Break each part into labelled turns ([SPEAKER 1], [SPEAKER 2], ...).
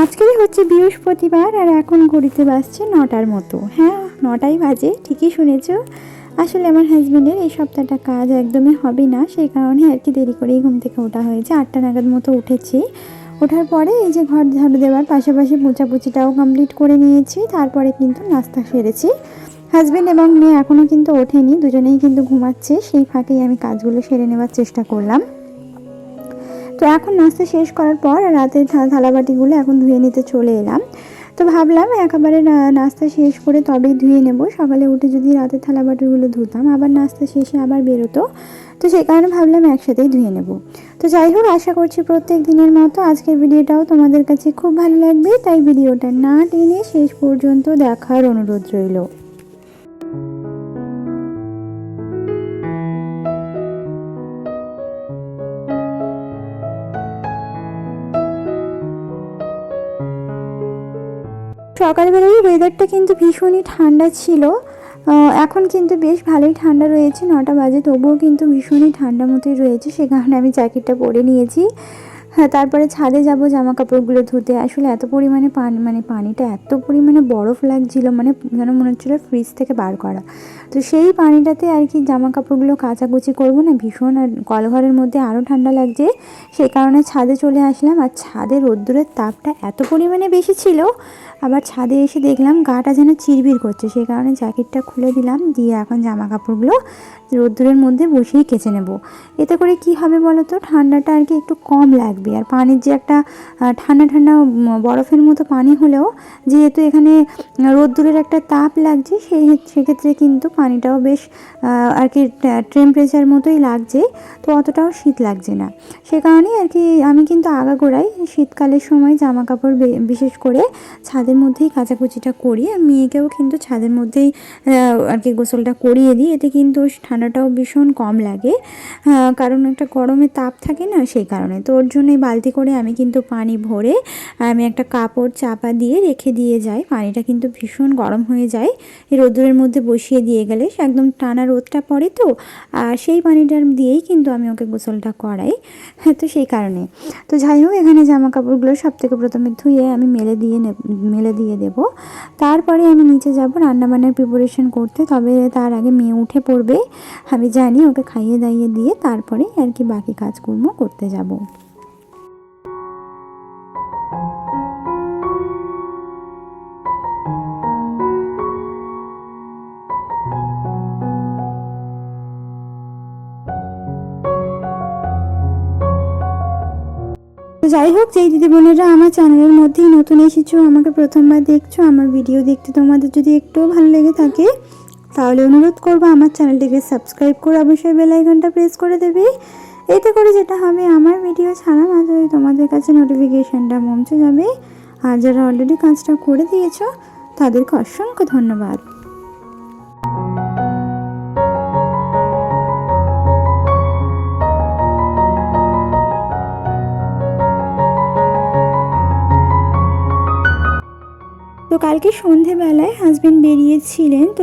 [SPEAKER 1] আজকেই হচ্ছে বৃহস্পতিবার আর এখন ঘড়িতে বাজছে নটার মতো। হ্যাঁ নটাই বাজে, ঠিকই শুনেছ। আসলে আমার হাজব্যান্ডের এই সপ্তাহটা কাজ একদমই হবে না, সেই কারণে আর কি দেরি করেই ঘুম থেকে ওঠা হয়েছে। আটটা নাগাদ মতো উঠেছি। ওঠার পরে এই যে ঘর ঝাড়ু দেওয়ার পাশাপাশি পোচাপুচিটাও কমপ্লিট করে নিয়েছি, তারপরে কিন্তু নাস্তা সেরেছি। হাজব্যান্ড এবং মেয়ে এখনও কিন্তু ওঠেনি, দুজনেই কিন্তু ঘুমাচ্ছে, সেই ফাঁকেই আমি কাজগুলো সেরে নেওয়ার চেষ্টা করলাম। তো এখন নাস্তা শেষ করার পর রাতের থালাবাটিগুলো এখন ধুয়ে নিতে চলে এলাম। তো ভাবলাম একেবারে নাস্তা শেষ করে তবেই ধুয়ে নেব। সকালে উঠে যদি রাতের থালাবাটিগুলো ধুতাম, আবার নাস্তা শেষে আবার বেরোতো। তো সেই কারণে ভাবলাম একসাথেই ধুয়ে নেব। তো যাই হোক, আশা করছি প্রত্যেক দিনের মতো আজকের ভিডিওটাও তোমাদের কাছে খুব ভালো লাগবে। তাই ভিডিওটা না টেনে শেষ পর্যন্ত দেখার অনুরোধ রইল। সকালবেলায় ওয়েদারটা কিন্তু ভীষণই ঠান্ডা ছিল। এখন কিন্তু বেশ ভালোই ঠান্ডা রয়েছে, নটা বাজে, তবুও কিন্তু ভীষণই ঠান্ডা মতোই রয়েছে, সে কারণে আমি জ্যাকেটটা পরে নিয়েছি। হ্যাঁ তারপরে ছাদে যাব জামা কাপড়গুলো ধুতে। আসলে এত পরিমাণে পানি মানে পানিটা এত পরিমাণে বরফ লাগছিল মানে যেন মনে হচ্ছিল ফ্রিজ থেকে বার করা। তো সেই পানিটাতে আর কি জামা কাপড়গুলো কাচাকুচি করব না, ভীষণ আর কলঘরের মধ্যে আরও ঠান্ডা লাগছে। সেই কারণে ছাদে চলে আসলাম, আর ছাদে রোদ্দুরের তাপটা এত পরিমাণে বেশি ছিল, আবার ছাদে এসে দেখলাম গাটা যেন চিরবির করছে। সেই কারণে জ্যাকেটটা খুলে দিলাম, দিয়ে এখন জামা কাপড়গুলো রোদ্দুরের মধ্যে বসেই কেচে নেব। এতে করে কি হবে বলো তো ঠান্ডাটা আর কি একটু কম লাগবে। আর পানির যে একটা ঠান্ডা ঠান্ডা বরফের মতো পানি হলেও যেহেতু এখানে রোদ্দুরের একটা তাপ লাগছে, সেই সেক্ষেত্রে কিন্তু পানিটাও বেশ আর কি টেম্পারেচার মতোই লাগছে। তো অতটাও শীত লাগছে না। সে কারণেই আর কি আমি কিন্তু আগাগোড়াই শীতকালের সময় জামা কাপড় বিশেষ করে ছাদের মধ্যেই কাচাকুচিটা করি। আর মেয়েকেও কিন্তু ছাদের মধ্যেই আর কি গোসলটা করিয়ে দিই। এতে কিন্তু ঠান্ডাটাও ভীষণ কম লাগে। কারণ একটা গরমে তাপ থাকে না সেই কারণে। তো ওর জন্যই বালতি করে আমি কিন্তু পানি ভরে আমি একটা কাপড় চাপা দিয়ে রেখে দিয়ে যাই। পানিটা কিন্তু ভীষণ গরম হয়ে যায়। এই রোদ্দুরের মধ্যে বসিয়ে দিয়ে গেলে সে একদম টানা রোদটা পড়ে তো, আর সেই পানিটার দিয়েই কিন্তু আমি ওকে গোসলটা করাই। হ্যাঁ তো সেই কারণে। তো যাই হোক, এখানে জামা কাপড়গুলো সব থেকে প্রথমে ধুয়ে আমি মেলে দিয়ে মেলে দিয়ে দেবো। তারপরে আমি নিচে যাব রান্নাবান্নার প্রিপারেশন করতে। তবে তার আগে মেয়ে উঠে পড়বে। আমি জানি ওকে খাইয়ে দাইয়ে দিয়ে তারপরে আর কি বাকি কাজকর্ম করতে যাব। যাই হোক, যেই দিদি বোনেরা আমার চ্যানেলের মধ্যেই নতুন এসেছ, আমাকে প্রথমবার দেখছ, আমার ভিডিও দেখতে তোমাদের যদি একটুও ভালো লেগে থাকে তাহলে অনুরোধ করব আমার চ্যানেলটিকে সাবস্ক্রাইব করে অবশ্যই বেল আইকনটা প্রেস করে দেবে। এতে করে যেটা হবে, আমার ভিডিও ছাড়া মাঝে তোমাদের কাছে নোটিফিকেশানটা পৌঁছে যাবে। আর যারা অলরেডি কাজটা করে দিয়েছ, তাদেরকে অসংখ্য ধন্যবাদ। তো কালকে সন্ধেবেলায় হাজবেন্ড বেরিয়েছিলেন। তো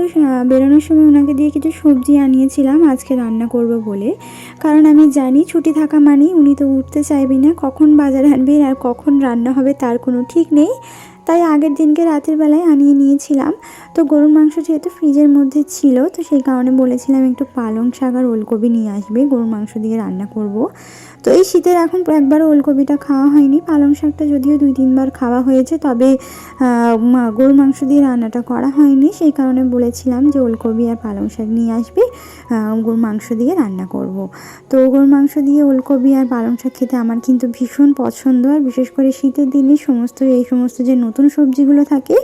[SPEAKER 1] বেরোনোর সময় ওনাকে দিয়ে কিছু সবজি আনিয়েছিলাম, আজকে রান্না করব বলে। কারণ আমি জানি ছুটি থাকা মানেই উনি তো উঠতে চাইবেন না, কখন বাজার আনবেন আর কখন রান্না হবে তার কোনো ঠিক নেই। তাই আগের দিনকে রাতের বেলায় আনিয়ে নিয়েছিলাম। তো গরুর মাংস যেহেতু ফ্রিজের মধ্যে ছিল, তো সেই কারণে বলেছিলাম একটু পালং শাক আর ওলকপি নিয়ে আসবে, গরুর মাংস দিয়ে রান্না করব। তো এই শীতের এখন একবারও ওলকপিটা খাওয়া হয়নি। পালং শাকটা যদিও দুই তিনবার খাওয়া হয়েছে, তবে গরুর মাংস দিয়ে রান্নাটা করা হয়নি। সেই কারণে বলেছিলাম যে ওলকপি আর পালং শাক নিয়ে আসবে গরুর মাংস দিয়ে রান্না করব। তো গরুর মাংস দিয়ে ওলকপি আর পালং শাক খেতে আমার কিন্তু ভীষণ পছন্দ, আর বিশেষ করে শীতের দিনে সমস্ত, এই সমস্ত যে নতুন সবজিগুলো থাকে,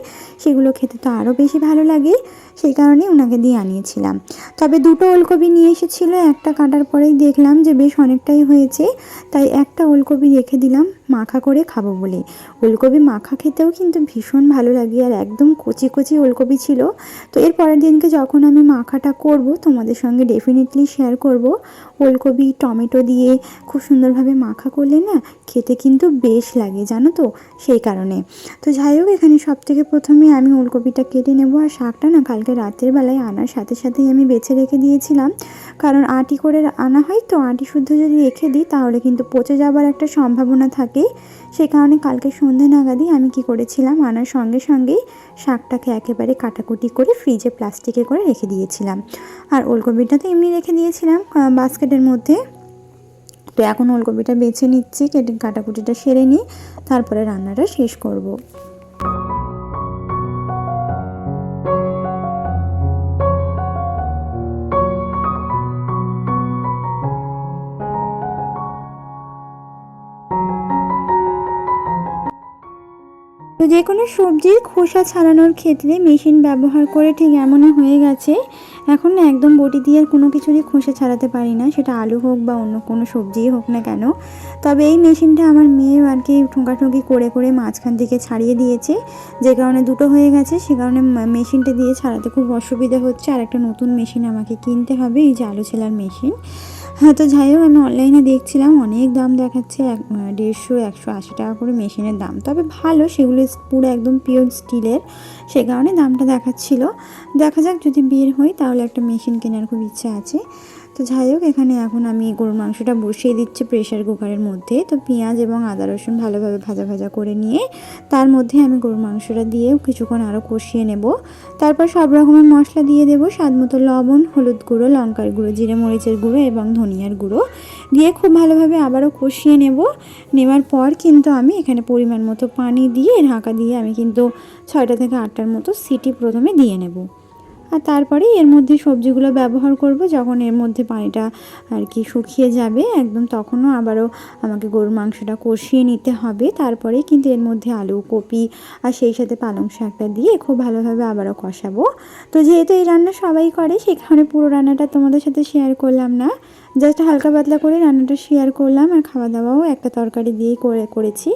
[SPEAKER 1] সেগুলো খেতে তো আরও বেশি ভালো লাগে। সেই কারণে ওনাকে দিয়ে আনিয়েছিলাম। তবে দুটো ওলকপি নিয়ে এসেছিল, একটা কাটার পরেই দেখলাম যে বেশ অনেকটাই হয়েছে, তাই একটা ওলকপি রেখে দিলাম। মাখা করে খাব বলে। ওলকপি মাখা খেতেও কিন্তু ভীষণ ভালো লাগে আর একদম কচি কচি ওলকপি ছিল। তো এর পরের দিনকে যখন আমি মাখাটা করব, তোমাদের সঙ্গে ডেফিনেটলি শেয়ার করব। ওলকপি, টমেটো দিয়ে খুব সুন্দরভাবে মাখা করলে না খেতে কিন্তু বেশ লাগে, জানো তো? সেই কারণে। তো যাই হোক, এখানে সব থেকে প্রথমে আমি ওলকপিটা কেটে নেব আর শাকটা না কালকে রাতের বেলায় আনার সাথে সাথেই আমি বেছে রেখে দিয়েছিলাম। কারণ আটি করে আনা হয় তো আটি শুদ্ধ যদি রেখে দিই, তাহলে কিন্তু পচে যাবার একটা সম্ভাবনা থাকে। সেই কারণে কালকে সন্ধে নাগাদই আমি কি করেছিলাম, আনার সঙ্গে সঙ্গেই শাকটাকে একেবারে কাটাকুটি করে ফ্রিজে প্লাস্টিকে করে রেখে দিয়েছিলাম। আর ওলকপিটা তো এমনি রেখে দিয়েছিলাম বাস্কেটের মধ্যে। তো এখন ওলকপিটা বেছে নিচ্ছি, কেটে কাটাকুটিটা সেরে নিই, তারপরে রান্নাটা শেষ করব। তো যে কোনো সবজির খোসা ছাড়ানোর ক্ষেত্রে মেশিন ব্যবহার করে ঠিক এমনই হয়ে গেছে। এখন একদম বটি দিয়ে আর কোনো কিছুরই খোসা ছাড়াতে পারি না। সেটা আলু হোক বা অন্য কোনো সবজিই হোক না কেন। তবে এই মেশিনটা আমার মেয়ে আর কি ঠোঁকাঠুকি করে করে মাঝখান থেকে ছাড়িয়ে দিয়েছে। যে কারণে দুটো হয়ে গেছে, সে কারণে মেশিনটা দিয়ে ছাড়াতে খুব অসুবিধা হচ্ছে। আর একটা নতুন মেশিন আমাকে কিনতে হবে, এই যে আলু ছেলার মেশিন। হ্যাঁ তো যাই হোক, আমি অনলাইনে দেখছিলাম, অনেক দাম দেখাচ্ছে, এক দেড়শো, একশো আশি টাকা করে মেশিনের দাম। তবে ভালো, সেগুলো পুরো একদম পিওর স্টিলের সে কারণে দামটা দেখাচ্ছিল। দেখা যাক যদি বের হই তাহলে একটা মেশিন কেনার খুব ইচ্ছা আছে। তো যাই হোক, এখানে এখন আমি গরুর মাংসটা বসিয়ে দিচ্ছি প্রেশার কুকারের মধ্যে। তো পেঁয়াজ এবং আদা রসুন ভালোভাবে ভাজা ভাজা করে নিয়ে তার মধ্যে আমি গরুর মাংসটা দিয়ে কিছুক্ষণ আরও কষিয়ে নেব। তারপর সব রকমের মশলা দিয়ে দেবো, স্বাদ মতো লবণ, হলুদ গুঁড়ো, লঙ্কার গুঁড়ো, জিরে মরিচের গুঁড়ো এবং ধনিয়ার গুঁড়ো। দিয়ে খুব ভালোভাবে আবারও কষিয়ে নেব। নেওয়ার পর কিন্তু আমি এখানে পরিমাণ মতো পানি দিয়ে ঢাকা দিয়ে আমি কিন্তু ছয়টা থেকে আটটার মতো সিটি প্রথমে দিয়ে নেব। আর তারপরে এর মধ্যে সবজিগুলো ব্যবহার করব। যখন এর মধ্যে পানিটা আর কি শুকিয়ে যাবে, একদম তখনও আবারও আমাকে গরুর মাংসটা কষিয়ে নিতে হবে। তারপরে কিন্তু এর মধ্যে আলু, কপি আর সেই সাথে পালং শাকটা দিয়ে খুব ভালোভাবে আবারও কষাবো। তো যেহেতু এই রান্না সবাই করে সেখানে পুরো রান্নাটা তোমাদের সাথে শেয়ার করলাম না। জাস্ট হালকা পাতলা করে রান্নাটা শেয়ার করলাম আর খাওয়া দাওয়াও একটা তরকারি দিয়েই করে, করেছি।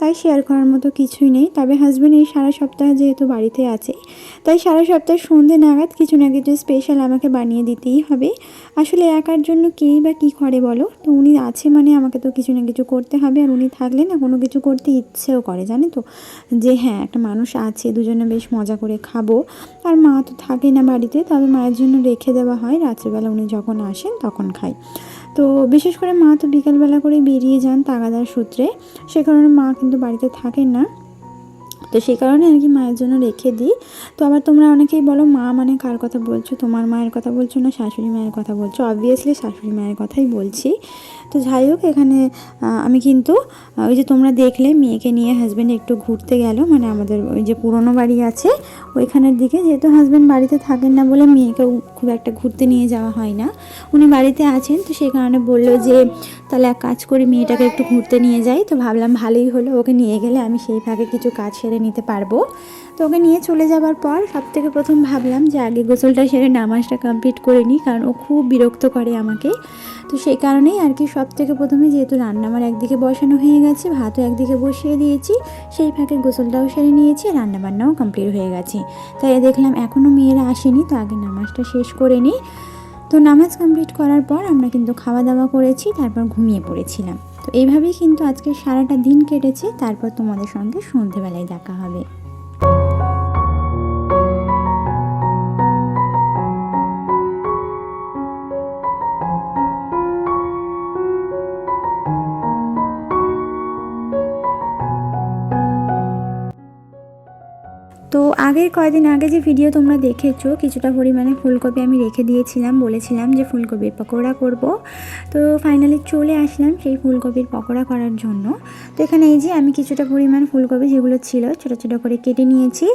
[SPEAKER 1] তাই শেয়ার করার মতো কিছুই নেই। তবে হাজব্যান্ড এই সারা সপ্তাহ যেহেতু বাড়িতে আছে, তাই সারা সপ্তাহ সন্ধে নাগাদ কিছু না কিছু স্পেশাল আমাকে বানিয়ে দিতেই হবে। আসলে একার জন্য কেই বা কী করে বলো? তো উনি আছে মানে আমাকে তো কিছু না কিছু করতে হবে আর উনি থাকলে না কোনো কিছু করতে ইচ্ছেও করে, জানে তো? যে হ্যাঁ একটা মানুষ আছে, দুজনে বেশ মজা করে খাব। আর মা তো থাকে না বাড়িতে, তবে মায়ের জন্য রেখে দেওয়া হয়। রাত্রেবেলা উনি যখন আসেন তখন খাই। তো বিশেষ করে মা তো বিকালবেলা করে বেরিয়ে যান তাগাদার সূত্রে। সে কারণে মা কিন্তু বাড়িতে থাকেন না। তো সেই কারণে আর কি মায়ের জন্য রেখে দিই। তো আবার তোমরা অনেকেই বলো, মা মানে কার কথা বলছো? তোমার মায়ের কথা বলছো না শাশুড়ি মায়ের কথা বলছো? অবভিয়াসলি শাশুড়ি মায়ের কথাই বলছি। তো যাই হোক, এখানে আমি কিন্তু ওই যে তোমরা দেখলে মেয়েকে নিয়ে হাজব্যান্ড একটু ঘুরতে গেল। মানে আমাদের ওই যে পুরনো বাড়ি আছে, ওইখানের দিকে। যেহেতু হাজব্যান্ড বাড়িতে থাকেন না বলে মেয়েকেও খুব একটা ঘুরতে নিয়ে যাওয়া হয় না। উনি বাড়িতে আছেন, তো সেই কারণে বলল যে, তাহলে এক কাজ করি, মেয়েটাকে একটু ঘুরতে নিয়ে যাই। তো ভাবলাম ভালোই হলো, ওকে নিয়ে গেলে আমি সেই ফাঁকে কিছু কাজ সেরে নিতে পারব। তো ওকে নিয়ে চলে যাবার পর সব থেকে প্রথম ভাবলাম যে আগে গোসলটা সেরে নামাজটা কমপ্লিট করে নিই, কারণ ও খুব বিরক্ত করে আমাকে। তো সেই কারণেই আর কি সব থেকে প্রথমে যেহেতু রান্না আমার একদিকে বসানো হয়ে গেছে, ভাতও একদিকে বসিয়ে দিয়েছি, সেই ফাঁকে গোসলটাও সেরে নিয়েছি, রান্নাবান্নাও কমপ্লিট হয়ে গেছে। তাই দেখলাম এখনও মেয়েরা আসেনি, তো আগে নামাজটা শেষ করে নিই। তো নামাজ কমপ্লিট করার পর আমরা কিন্তু খাওয়া দাওয়া করেছি, তারপর ঘুমিয়ে পড়েছিলাম। তো এইভাবেই কিন্তু আজকে সারাটা দিন কেটেছে। তারপর তোমাদের সঙ্গে সন্ধেবেলায় দেখা হবে। আগের কয়দিন আগে যে ভিডিও তোমরা দেখেছ, কিছুটা পরিমাণে ফুলকপি আমি রেখে দিয়েছিলাম, বলেছিলাম যে ফুলকপির পকোড়া করব। তো ফাইনালি চলে আসলাম সেই ফুলকপির পকোড়া করার জন্য। তো এখানে এই যে আমি কিছুটা পরিমাণ ফুলকপি যেগুলো ছিল, ছোটো ছোটো করে কেটে নিয়েছি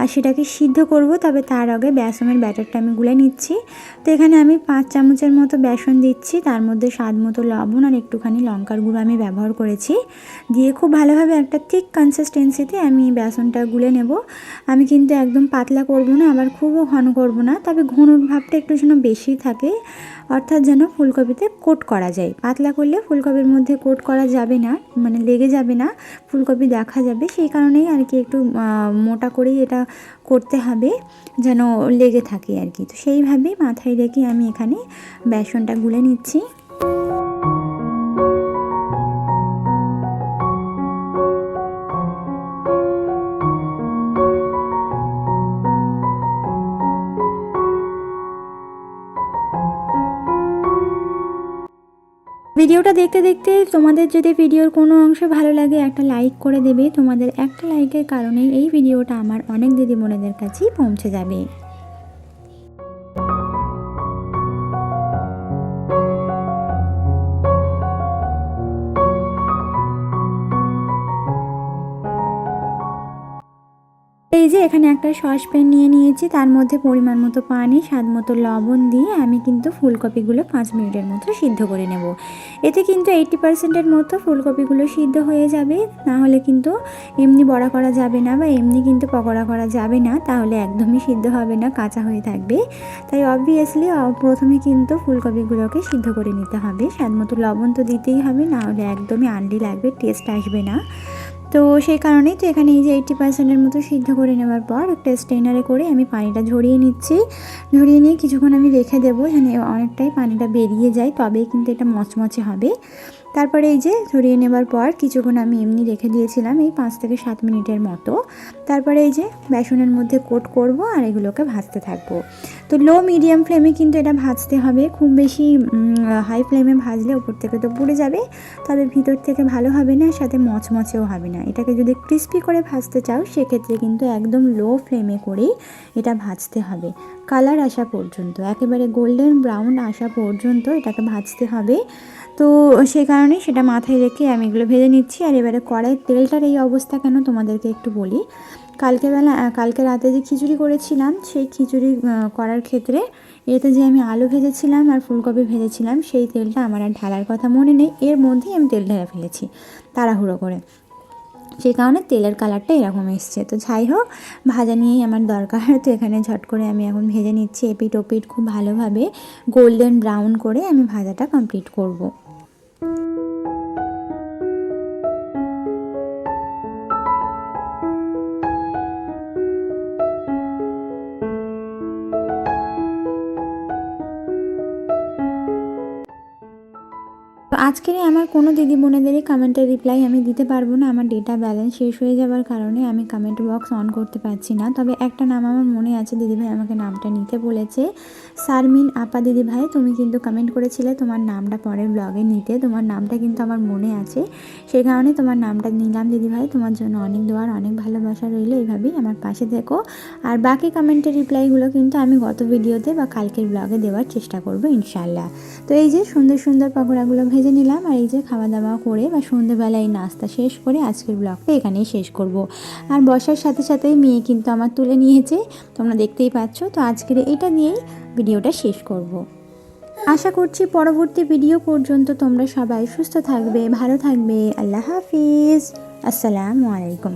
[SPEAKER 1] আর সেটাকে সিদ্ধ করব, তবে তার আগে বেসনের ব্যাটারটা আমি গুলে নিচ্ছি। তো এখানে আমি পাঁচ চামচের মতো বেসন দিচ্ছি, তার মধ্যে স্বাদ মতো লবণ আর একটুখানি লঙ্কার গুঁড়ো আমি ব্যবহার করেছি। দিয়ে খুব ভালোভাবে একটা থিক কনসিস্টেন্সিতে আমি বেসনটা গুলে নেব। আমি কিন্তু একদম পাতলা করব না, আবার খুবও ঘন করব না, তবে ঘন ভাবটা একটু যেন বেশি থাকে, অর্থাৎ যেন ফুলকপিতে কোট করা যায়। পাতলা করলে ফুলকপির মধ্যে কোট করা যাবে না মানে লেগে যাবে না, ফুলকপি দেখা যাবে, সেই কারণেই আর কি একটু মোটা করেই এটা করতে হবে, যেন লেগে থাকে আর কি। তো সেইভাবেই মাথায় রেখে আমি এখানে বেসনটা গুলে নিচ্ছি। ভিডিওটা দেখতে দেখতে তোমাদের যদি ভিডিওর কোনো অংশ ভালো লাগে, একটা লাইক করে দেবে। তোমাদের একটা লাইকের কারণে এই ভিডিওটা আমার অনেক দিদি মনেদের কাছেই পৌঁছে যাবে। এখানে একটা সসপ্যান নিয়ে নিয়েছি। তার মধ্যে পরিমাণ মতো পানি, স্বাদ মতো লবণ দিয়ে আমি কিন্তু ফুলকপিগুলো পাঁচ মিনিটের মতো সিদ্ধ করে নেব। এতে কিন্তু এইটি পার্সেন্টের মতো ফুলকপিগুলো সিদ্ধ হয়ে যাবে। না হলে কিন্তু এমনি বড়া করা যাবে না বা এমনি কিন্তু পকোড়া করা যাবে না। তাহলে একদমই সিদ্ধ হবে না, কাঁচা হয়ে থাকবে। তাই অবভিয়াসলি প্রথমে কিন্তু ফুলকপিগুলোকে সিদ্ধ করে নিতে হবে। স্বাদ মতো লবণ তো দিতেই হবে না হলে একদমই আন্ডি লাগবে টেস্ট আসবে না। তো সেই কারণেই তো এখানে এই যে এইটটি পার্সেন্টের মতো সিদ্ধ করে নেওয়ার পর একটা স্ট্রেনারে করে আমি পানিটা ঝরিয়ে নিচ্ছি। ঝরিয়ে নিয়ে কিছুক্ষণ আমি রেখে দেবো যেন অনেকটাই পানিটা বেরিয়ে যায়, তবেই কিন্তু এটা মচমচে হবে। তারপরে এই যে ঝরিয়ে নেবার পর কিছুক্ষণ আমি এমনি রেখে দিয়েছিলাম এই পাঁচ থেকে সাত মিনিটের মতো। তারপরে এই যে বেসনের মধ্যে কোট করব আর এগুলোকে ভাজতে থাকব। তো লো মিডিয়াম ফ্লেমে কিন্তু এটা ভাজতে হবে। খুব বেশি হাই ফ্লেমে ভাজলে ওপর থেকে তো পুড়ে যাবে, তবে ভিতর থেকে ভালো হবে না, সাথে মচমচেও হবে না। এটাকে যদি ক্রিস্পি করে ভাজতে চাও, সেক্ষেত্রে কিন্তু একদম লো ফ্লেমে করেই এটা ভাজতে হবে। কালার আসা পর্যন্ত, একেবারে গোল্ডেন ব্রাউন আসা পর্যন্ত এটাকে ভাজতে হবে। তো সেই কারণেই সেটা মাথায় রেখে আমি এগুলো ভেজে নিচ্ছি। আর এবারে কড়াই তেলটার এই অবস্থা কেন তোমাদেরকে একটু বলি। কালকে বেলা কালকে রাতে যে খিচুড়ি করেছিলাম, সেই খিচুড়ি করার ক্ষেত্রে এতে যে আমি আলু ভেজেছিলাম আর ফুলকপি ভেজেছিলাম, সেই তেলটা আমার আর ঢালার কথা মনে নেই। এর মধ্যেই আমি তেল ঢেলে ফেলেছি তাড়াহুড়ো করে। সেই কারণে তেলের কালারটা এরকম এসছে। তো যাই হোক, ভাজা নিয়েই আমার দরকার। তো এখানে ঝট করে আমি এখন ভেজে নিচ্ছি এপিট ওপিট খুব ভালোভাবে। গোল্ডেন ব্রাউন করে আমি ভাজাটা কমপ্লিট করব। আজকের আমার কোনো দিদি বোনেদেরই কমেন্টের রিপ্লাই আমি দিতে পারব না। আমার ডেটা ব্যালেন্স শেষ হয়ে যাওয়ার কারণে আমি কমেন্ট বক্স অন করতে পারছি না। তবে একটা নাম আমার মনে আছে, দিদিভাই আমাকে নামটা নিতে বলেছে। সারমিন আপা দিদিভাই, তুমি কিন্তু কমেন্ট করেছিলে তোমার নামটা পরের ব্লগে নিতে। তোমার নামটা কিন্তু আমার মনে আছে। সেই কারণে তোমার নামটা নিলাম দিদিভাই। তোমার জন্য অনেক দোয়ার অনেক ভালোবাসা রইল, এইভাবেই আমার পাশে থেকো। আর বাকি কমেন্টের রিপ্লাইগুলো কিন্তু আমি গত ভিডিওতে বা কালকের ব্লগে দেওয়ার চেষ্টা করব ইনশাল্লাহ তো এই যে সুন্দর সুন্দর পকোড়াগুলো ভেজে নিলাম আর এই যে খাওয়া দাওয়া করে বা সন্ধ্যেবেলা এই নাস্তা শেষ করে আজকের ব্লগটা এখানেই শেষ করব। আর বসার সাথে সাথে মেয়ে কিন্তু আমার তুলে নিয়েছে, তোমরা দেখতেই পাচ্ছ। তো আজকের এটা নিয়েই ভিডিওটা শেষ করব। আশা করছি পরবর্তী ভিডিও পর্যন্ত তোমরা সবাই সুস্থ থাকবে, ভালো থাকবে। আল্লাহ হাফিজ। আসসালামু আলাইকুম।